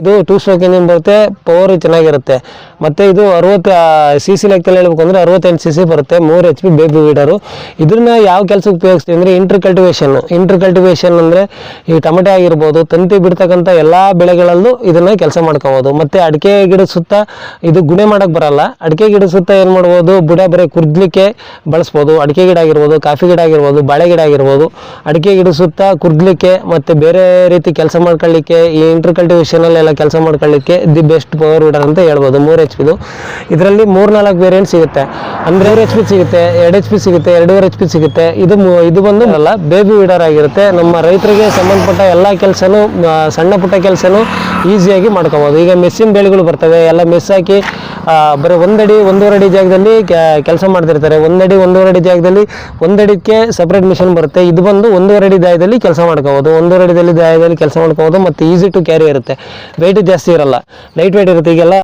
ಇದು two stroke engine ಬರುತ್ತೆ power ಚೆನ್ನಾಗಿರುತ್ತೆ. ಮತ್ತೆ ಇದು ಅರವತ್ತು ಸಿ ಸಿ ಲೆಕ್ಕದಲ್ಲಿ ಹೇಳ್ಬೇಕು ಅಂದ್ರೆ ಅರವತ್ತೆಂಟು ಸಿ ಸಿ ಬರುತ್ತೆ, ಮೂರು ಎಚ್ ಪಿ ಬೇಬಿ ವೀಡರು ಇದನ್ನ ಯಾವ ಕೆಲಸಕ್ಕೆ ಉಪಯೋಗಿಸ್ತೀವಿ ಅಂದ್ರೆ ಇಂಟರ್ ಕಲ್ಟಿವೇಷನ್ ಇಂಟರ್ ಕಲ್ಟಿವೇಷನ್ ಅಂದ್ರೆ ಈ ಟೊಮೆಟೊ ಆಗಿರ್ಬೋದು, ತಂತಿ ಬಿಡ್ತಕ್ಕಂಥ ಎಲ್ಲಾ ಬೆಳೆಗಳಲ್ಲೂ ಇದನ್ನ ಕೆಲಸ ಮಾಡ್ಕೋಬಹುದು ಮತ್ತೆ ಅಡಿಕೆ ಗಿಡದ ಸುತ್ತ ಇದು ಗುಣೆ ಮಾಡಕ್ ಬರಲ್ಲ. ಅಡಿಕೆ ಗಿಡದ ಸುತ್ತ ಏನ್ ಮಾಡ್ಬೋದು, ಬುಡ ಬರೀ ಕುರ್ದ್ಲಿಕ್ಕೆ ಬಳಸ್ಬೋದು. ಅಡಿಕೆ ಗಿಡ ಆಗಿರ್ಬೋದು, ಕಾಫಿ ಗಿಡ ಆಗಿರ್ಬೋದು, ಬಾಳೆ ಗಿಡ ಆಗಿರ್ಬೋದು. ಅಡಿಕೆ ಗಿಡ ಸುತ್ತ ಕುರ್ದ್ಲಿಕ್ಕೆ ಮತ್ತೆ ಬೇರೆ ರೀತಿ ಕೆಲಸ ಮಾಡ್ಕೊಳ್ಳಿಕ್ಕೆ ಈ ಇಂಟರ್ ಕಲ್ಟಿವೇಶನ್ ಅಲ್ಲೆಲ್ಲ ಕೆಲಸ ಮಾಡ್ಕೊಳ್ಳಿಕ್ಕೆ ದಿ ಬೆಸ್ಟ್ ಪವರ್ ವೀಡರ್ ಅಂತ ಹೇಳ್ಬೋದು, ಮೂರು ಎಚ್ ಪಿದು ಇದರಲ್ಲಿ ಮೂರ್ ನಾಲ್ಕು ವೇರಿಯಂಟ್ ಸಿಗುತ್ತೆ. ಅಂದರೆ ಎಚ್ ಪಿ ಸಿಗುತ್ತೆ, ಎರಡು ಎಚ್ ಪಿ ಸಿಗುತ್ತೆ, ಎರಡೂವರೆ ಎಚ್ ಪಿ ಸಿಗುತ್ತೆ. ಇದು ಇದು ಬಂದು ಅಲ್ಲ ಬೇಬಿ ವೀಡರ್ ಆಗಿರುತ್ತೆ. ನಮ್ಮ ರೈತರಿಗೆ ಸಂಬಂಧಪಟ್ಟ ಎಲ್ಲ ಕೆಲಸನೂ ಸಣ್ಣ ಪುಟ್ಟ ಕೆಲಸನೂ ಈಸಿಯಾಗಿ ಮಾಡ್ಕೋಬೋದು. ಈಗ ಮೆಸ್ಸಿನ ಬೆಳೆಗಳು ಬರ್ತವೆ, ಎಲ್ಲ ಮೆಸ್ ಹಾಕಿ ಬರೀ ಒಂದಡಿ, ಒಂದೂವರೆ ಅಡಿ ಜಾಗದಲ್ಲಿ ಕೆಲಸ ಮಾಡ್ತಿರ್ತಾರೆ. ಒಂದಡಿ, ಒಂದೂವರೆ ಅಡಿ ಜಾಗದಲ್ಲಿ ಒಂದಡಿಗೆ ಸಪ್ರೇಟ್ ಮಿಷನ್ ಬರುತ್ತೆ. ಇದು ಬಂದು ಒಂದೂವರೆ ಅಡಿ ದಾಯದಲ್ಲಿ ಕೆಲಸ ಮಾಡ್ಕೋಬೋದು. ಒಂದೂವರೆ ಅಡಿದಲ್ಲಿ ದಾಯದಲ್ಲಿ ಕೆಲಸ ಮಾಡ್ಕೋಬೋದು. ಮತ್ತೆ ಈಸಿ ಟು ಕ್ಯಾರಿ ಇರುತ್ತೆ. ವೆಯ್ಟ್ ಜಾಸ್ತಿ ಇರಲ್ಲ. ಲೈಟ್ ವೆಯ್ಟ್ ಇರುತ್ತೆ. ಈಗೆಲ್ಲ